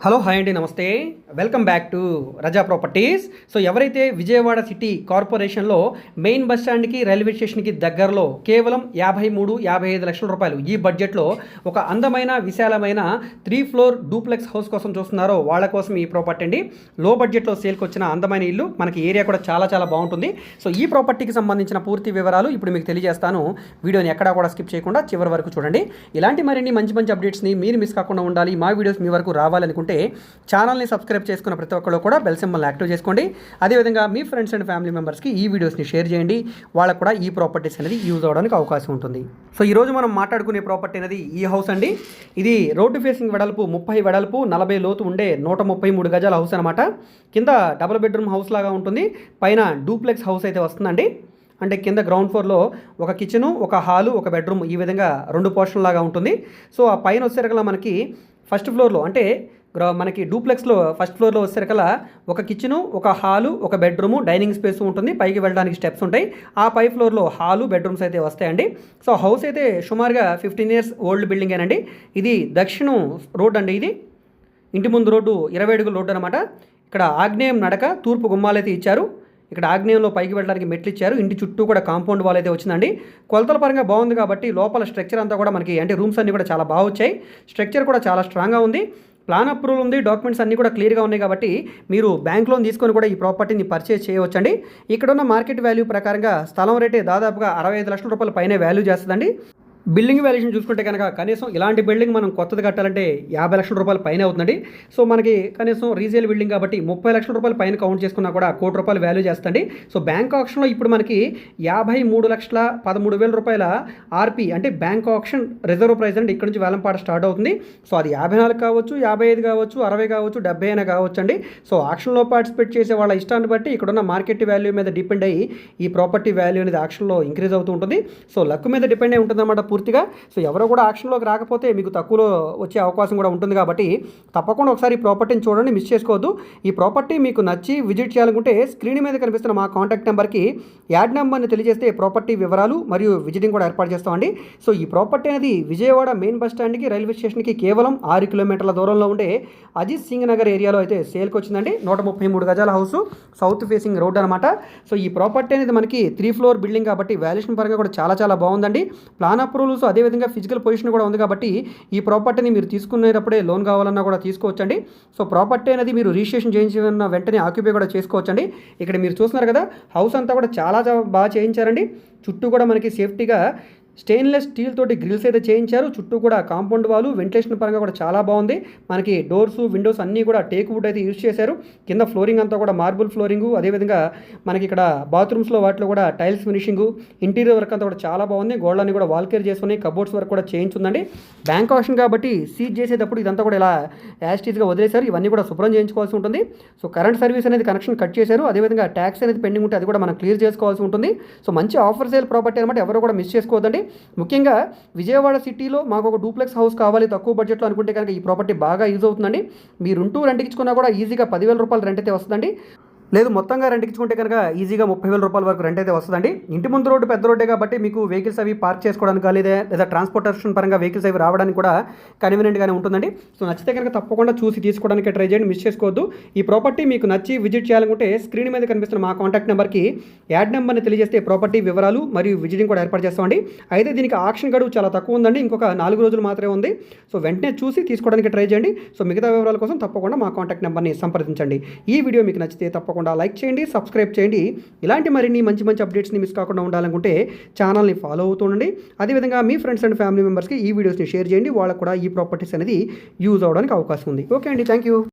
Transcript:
Hello hi అండి నమస్తే. Welcome back to Raza properties so ఎవరైతే విజయవాడ సిటీ కార్పొరేషన్లో మెయిన్ బస్ స్టాండ్కి రైల్వే స్టేషన్కి దగ్గరలో కేవలం యాభై మూడు యాభై ఐదు లక్షల రూపాయలు ఈ బడ్జెట్లో ఒక అందమైన విశాలమైన త్రీ ఫ్లోర్ డూప్లెక్స్ హౌస్ కోసం చూస్తున్నారో వాళ్ళ కోసం ఈ ప్రాపర్టీ అండి. లో బడ్జెట్లో సేల్కి వచ్చిన అందమైన ఇల్లు మనకి ఏరియా కూడా చాలా చాలా బాగుంటుంది. సో ఈ ప్రాపర్టీకి సంబంధించిన పూర్తి వివరాలు ఇప్పుడు మీకు తెలియజేస్తాను. వీడియోని ఎక్కడా కూడా స్కిప్ చేయకుండా చివరి వరకు చూడండి. ఇలాంటి మరిన్ని మంచి మంచి అప్డేట్స్ని మీరు మిస్ కాకుండా ఉండాలి. మా వీడియోస్ మీ వరకు రావాలనుకుంటే ఛానల్ని సబ్స్క్రైబ్ చేసుకున్న ప్రతి ఒక్కళ్ళు కూడా బెల్ సింబల్ యాక్టివ్ చేసుకోండి. అదేవిధంగా మీ ఫ్రెండ్స్ అండ్ ఫ్యామిలీ మెంబర్స్కి ఈ వీడియోస్ని షేర్ చేయండి. వాళ్ళకు కూడా ఈ ప్రాపర్టీస్ అనేది యూజ్ అవడానికి అవకాశం ఉంటుంది. సో ఈరోజు మనం మాట్లాడుకునే ప్రాపర్టీ అనేది ఈ హౌస్ అండి. ఇది రోడ్డు ఫేసింగ్ వెడల్పు ముప్పై వెడల్పు నలభై లోతు ఉండే నూట ముప్పై మూడు గజాల హౌస్ అనమాట కింద డబుల్ బెడ్రూమ్ హౌస్ లాగా ఉంటుంది. పైన డూప్లెక్స్ హౌస్ అయితే వస్తుందండి. అంటే కింద గ్రౌండ్ ఫ్లోర్లో ఒక కిచెను ఒక హాలు ఒక బెడ్రూమ్ ఈ విధంగా రెండు పోర్షన్ లాగా ఉంటుంది. సో ఆ పైన వచ్చేసరికల్లా మనకి ఫస్ట్ ఫ్లోర్లో అంటే మనకి డూప్లెక్స్లో ఫస్ట్ ఫ్లోర్లో వచ్చేసరికల్లా ఒక కిచెను ఒక హాలు ఒక బెడ్రూము డైనింగ్ స్పేస్ ఉంటుంది. పైకి వెళ్ళడానికి స్టెప్స్ ఉంటాయి. ఆ పై ఫ్లోర్లో హాలు బెడ్రూమ్స్ అయితే వస్తాయండి. సో హౌస్ అయితే సుమారుగా ఫిఫ్టీన్ ఇయర్స్ ఓల్డ్ బిల్డింగ్ ఏనండి. ఇది దక్షిణం రోడ్ అండి ఇది. ఇంటి ముందు రోడ్డు ఇరవై అడుగుల రోడ్డు అనమాట ఇక్కడ ఆగ్నేయం నడక తూర్పు గుమ్మాలు అయితే ఇచ్చారు. ఇక్కడ ఆగ్నేయంలో పైకి వెళ్ళడానికి మెట్లు ఇచ్చారు. ఇంటి చుట్టూ కూడా కాంపౌండ్ వాల్ అయితే వచ్చిందండి. కొలతల పరంగా బాగుంది కాబట్టి లోపల స్ట్రక్చర్ అంతా కూడా మనకి అంటే రూమ్స్ అన్నీ కూడా చాలా బాగా వచ్చాయి. స్ట్రక్చర్ కూడా చాలా స్ట్రాంగ్గా ఉంది. ప్లాన్ అప్రూవల్ ఉంది డాక్యుమెంట్స్ అన్నీ కూడా క్లియర్గా ఉన్నాయి కాబట్టి మీరు బ్యాంక్ లోన్ తీసుకొని కూడా ఈ ప్రాపర్టీని పర్చేజ్ చేయవచ్చండి. ఇక్కడ ఉన్న మార్కెట్ వాల్యూ ప్రకారంగా స్థలం రేటే దాదాపుగా అరవై ఐదు లక్షల రూపాయల పైనే వాల్యూ చేస్తుందండి. బిల్డింగ్ వాల్యుయేషన్ చూసుకుంటే కనుక కనీసం ఇలాంటి బిల్డింగ్ మనం కొత్తది కట్టాలంటే యాభై లక్షల రూపాయలు పైన అవుతుందండి. సో మనకి కనీసం రీసేల్ బిల్డింగ్ కాబట్టి ముప్పై లక్షల రూపాయలు పైన కౌంట్ చేసుకున్నా కూడా కోటి రూపాయలు వాల్యూ చేస్తండి. సో బ్యాంక్ ఆప్షన్లో ఇప్పుడు మనకి యాభై మూడు లక్షల పదమూడు వేల రూపాయల ఆర్పి అంటే బ్యాంక్ ఆప్షన్ రిజర్వ్ ప్రైస్ అండి. ఇక్కడ నుంచి వేలంపాట స్టార్ట్ అవుతుంది. సో అది యాభై నాలుగు కావచ్చు యాభై ఐదు కావచ్చు అరవై కావచ్చు డెబ్బై అయినా కావచ్చు అండి సో ఆక్షన్లో పార్టిసిపేట్ చేసే వాళ్ళ ఇష్టాన్ని బట్టి ఇక్కడున్న మార్కెట్ వాల్యూ మీద డిపెండ్ అయ్యి ఈ ప్రాపర్టీ వాల్యూ అనేది ఆక్షన్లో ఇంక్రీజ్ అవుతూ ఉంటుంది. సో లక్ మీద డిపెండ్ అయి ఉంటుందన్నమాట పూర్తిగా. సో ఎవరో కూడా ఆక్షన్లోకి రాకపోతే మీకు తక్కువలో వచ్చే అవకాశం కూడా ఉంటుంది కాబట్టి తప్పకుండా ఒకసారి ఈ ప్రాపర్టీని చూడండి మిస్ చేసుకోవద్దు. ఈ ప్రాపర్టీ మీకు నచ్చి విజిట్ చేయాలనుకుంటే స్క్రీన్ మీద కనిపిస్తున్న మా కాంటాక్ట్ నెంబర్కి యాడ్ నెంబర్ని తెలియజేస్తే ప్రాపర్టీ వివరాలు మరియు విజిటింగ్ కూడా ఏర్పాటు చేస్తామండి సో ఈ ప్రాపర్టీ అనేది విజయవాడ మెయిన్ బస్ స్టాండ్కి రైల్వే స్టేషన్కి కేవలం ఆరు కిలోమీటర్ల దూరంలో ఉండే అజిత్ సింగ్ నగర్ ఏరియాలో అయితే సేల్కి వచ్చిందండి. నూట ముప్పై మూడు గజాల హౌస్ సౌత్ ఫేసింగ్ రోడ్ అనమాట సో ఈ ప్రాపర్టీ అనేది మనకి త్రీ ఫ్లోర్ బిల్డింగ్ కాబట్టి వాల్యుయేషన్ పరంగా కూడా చాలా చాలా బాగుందండి. ప్లాన్ అప్రూవల్స్ అదేవిధంగా ఫిజికల్ పొజిషన్ కూడా ఉంది కాబట్టి ఈ ప్రాపర్టీని మీరు తీసుకునేటప్పుడే లోన్ కావాలన్నా కూడా తీసుకోవచ్చండి. సో ప్రాపర్టీ అనేది మీరు రిజిస్ట్రేషన్ చేయించిన వెంటనే ఆక్యుపై కూడా చేసుకోవచ్చండి. ఇక్కడ మీరు చూస్తున్నారు కదా హౌస్ అంతా కూడా చాలా చాలా బాగా చేయించారండి. చుట్టూ కూడా మనకి సేఫ్టీగా స్టెయిన్లెస్ స్టీల్ తోటి గ్రిల్స్ అయితే చేయించారు. చుట్టూ కూడా కాంపౌండ్ వాళ్ళు వెంటిలేషన్ పరంగా కూడా చాలా బాగుంది. మనకి డోర్స్ విండోస్ అన్నీ కూడా టేక్ వుడ్ అయితే యూజ్ చేశారు. కింద ఫ్లోరింగ్ అంతా కూడా మార్బుల్ ఫ్లోరింగ్ అదేవిధంగా మనకి ఇక్కడ బాత్రూమ్స్లో వాటిలో కూడా టైల్స్ ఫినిషింగ్ ఇంటీరియర్ వర్క్ అంతా కూడా చాలా బాగుంది. గోడలన్నీ కూడా వాల్ కేర్ చేసుకుని కబోర్డ్స్ వర్క్ కూడా చేయించుందండి. బ్యాంక్ ఆప్షన్ కాబట్టి సీజ్ చేసేటప్పుడు ఇదంతా కూడా ఇలా యాస్టీజ్గా వదిలేశారు. ఇవన్నీ కూడా శుభ్రం చేయించుకోవాల్సి ఉంటుంది. సో కరెంట్ సర్వీస్ అనేది కనెక్షన్ కట్ చేశారు. అదేవిధంగా ట్యాక్స్ అనేది పెండింగ్ ఉంటే అది కూడా మనం క్లియర్ చేసుకోవాల్సి ఉంటుంది. సో మంచి ఆఫర్ సేల్ ప్రాపర్టీ అనమాట ఎవరు కూడా మిస్ చేసుకోవద్దండి. ముఖ్యంగా విజయవాడ సిటీలో మాకు ఒక డూప్లెక్స్ హౌస్ కావాలి తక్కువ బడ్జెట్లో అనుకుంటే కనుక ఈ ప్రాపర్టీ బాగా యూజ్ అవుతుందండి. మీరుంటూ రెంట్కి ఇచ్చుకున్నా కూడా ఈజీగా పదివేల రూపాయలు రెంట్ అయితే వస్తుందండి. లేదు మొత్తంగా రెంట్కి ఇచ్చుకుంటే కనుక ఈజీగా ముప్పై వేల రూపాయల వరకు రెంట్ అయితే వస్తుందండి. ఇంటి ముందు రోడ్డు పెద్ద రోడ్డే కాబట్టి మీకు వెహికల్స్ అవి పార్క్ చేసుకోవడానికి లేదా లేదా ట్రాన్స్పోర్టేషన్ పరంగా వెహికల్స్ అవి రావడానికి కూడా కన్వీనియంట్గానే ఉంటుందండి. సో నచ్చితే కనుక తప్పకుండా చూసి తీసుకోవడానికి ట్రై చేయండి మిస్ చేసుకోవద్దు. ఈ ప్రాపర్టీ మీకు నచ్చి విజిట్ చేయాలనుకుంటే స్క్రీన్ మీద కనిపిస్తున్న మా కాంటాక్ట్ నెంబర్కి యాడ్ నెంబర్ని తెలియజేస్తే ప్రాపర్టీ వివరాలు మరియు విజిటింగ్ కూడా ఏర్పాటు చేస్తామండి. అయితే దీనికి ఆక్షన్ గడువు చాలా తక్కువ ఉందండి ఇంకొక నాలుగు రోజులు మాత్రమే ఉంది. సో వెంటనే చూసి తీసుకోవడానికి ట్రై చేయండి. సో మిగతా వివరాల కోసం తప్పకుండా మా కాంటాక్ట్ నెంబర్ని సంప్రదించండి. ఈ వీడియో మీకు నచ్చితే తప్పకుండా లైక్ చేయండి సబ్స్క్రైబ్ చేయండి. ఇలాంటి మరిన్ని మంచి మంచి అప్డేట్స్ని మిస్ కాకుండా ఉండాలనుకుంటే ఛానల్ని ఫాలో అవుతుండండి అదేవిధంగా మీ ఫ్రెండ్స్ అండ్ ఫ్యామిలీ మెంబర్స్కి ఈ వీడియోస్ని షేర్ చేయండి. వాళ్ళకు కూడా ఈ ప్రాపర్టీస్ అనేది యూజ్ అవడానికి అవకాశం ఉంది. ఓకే అండి. Thank you